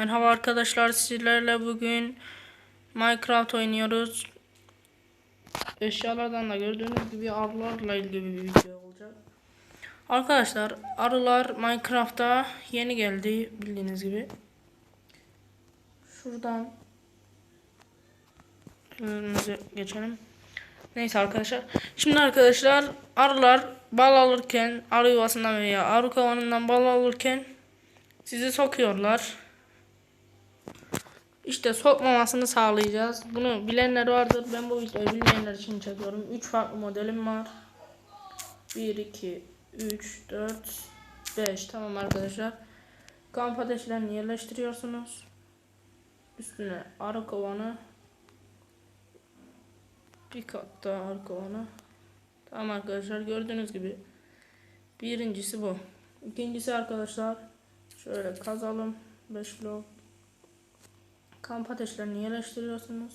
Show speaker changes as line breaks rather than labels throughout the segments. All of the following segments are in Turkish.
Merhaba arkadaşlar sizlerle bugün Minecraft oynuyoruz. Eşyalardan da gördüğünüz gibi arılarla ilgili bir video olacak. Arkadaşlar arılar Minecraft'a yeni geldi bildiğiniz gibi. Şuradan geçelim. Neyse arkadaşlar. Şimdi arkadaşlar arılar bal alırken arı yuvasından veya arı kovanından bal alırken sizi sokuyorlar. İşte sokmamasını sağlayacağız. Bunu bilenler vardır. Ben bu videoyu bilmeyenler için çekiyorum. 3 farklı modelim var. 1, 2, 3, 4, 5. Tamam arkadaşlar. Kamp ateşlerini yerleştiriyorsunuz. Üstüne arı kovanı. Bir kat daha arı kovanı. Tamam arkadaşlar gördüğünüz gibi. Birincisi bu. İkincisi arkadaşlar. Şöyle kazalım. 5 blok kamp ateşlerini yerleştiriyorsunuz.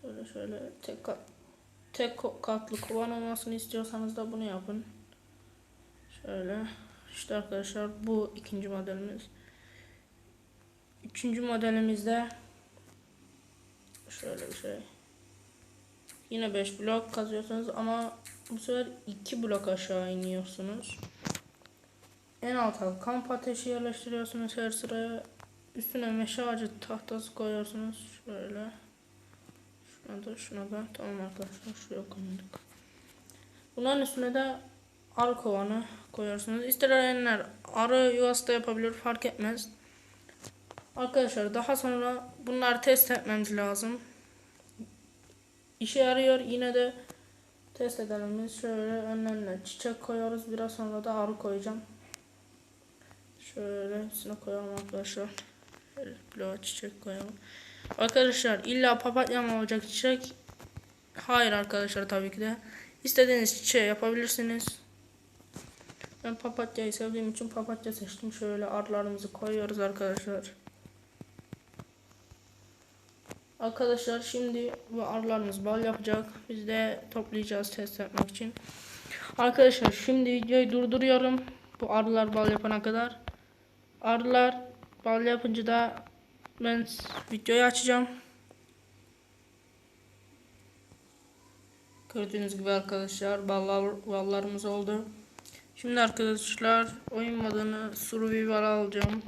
Şöyle şöyle tek tek katlı kovan olmasını istiyorsanız da bunu yapın. Şöyle işte arkadaşlar bu ikinci modelimiz. Üçüncü modelimizde şöyle bir şey. Yine 5 blok kazıyorsunuz ama bu sefer 2 blok aşağı iniyorsunuz. En alta kamp ateşi yerleştiriyorsunuz her sıraya Üstüne meşe ağacı tahtası koyuyorsunuz. Şöyle. Şuna da şuna da. Tamam arkadaşlar. Şuraya koyduk. Bunların üstüne de arı kovanı koyuyorsunuz. İsteyenler arı yuvası da yapabilir. Fark etmez. Arkadaşlar daha sonra bunları test etmemiz lazım. İşe yarıyor. Yine de test edelim. Şöyle önlerine çiçek koyuyoruz. Biraz sonra da arı koyacağım. Şöyle üstüne koyalım arkadaşlar. Bloğa çiçek koyalım. Arkadaşlar illa papatya mı olacak çiçek? Hayır arkadaşlar tabii ki de. İstediğiniz çiçeği yapabilirsiniz. Ben papatyayı sevdiğim için papatya seçtim. Şöyle arılarımızı koyuyoruz arkadaşlar. Arkadaşlar şimdi bu arılarımız bal yapacak. Biz de toplayacağız test etmek için. Arkadaşlar şimdi videoyu durduruyorum. Bu arılar bal yapana kadar. Arılar Bal yapınca da ben videoyu açacağım. Gördüğünüz gibi arkadaşlar ballar, ballarımız oldu. Şimdi arkadaşlar oyun modunu survival alacağım.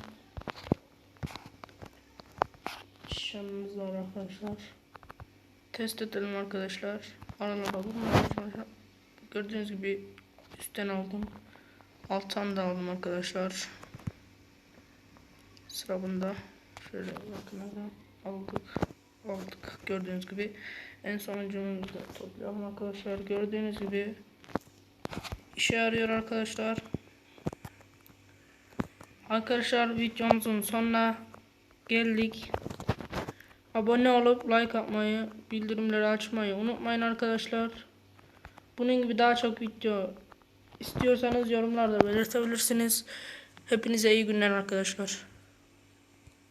Şamımız var arkadaşlar. Test edelim arkadaşlar. Arana bakalım. Gördüğünüz gibi üstten aldım. Alttan da aldım arkadaşlar. Sıra bunda. Şöyle bakın aldık. Aldık. Gördüğünüz gibi en sonuncumuzu da toplayalım arkadaşlar. Gördüğünüz gibi işe yarıyor arkadaşlar. Arkadaşlar videomuzun sonuna geldik. Abone olup like atmayı, bildirimleri açmayı unutmayın arkadaşlar. Bunun gibi daha çok video istiyorsanız yorumlarda belirtebilirsiniz. Hepinize iyi günler arkadaşlar.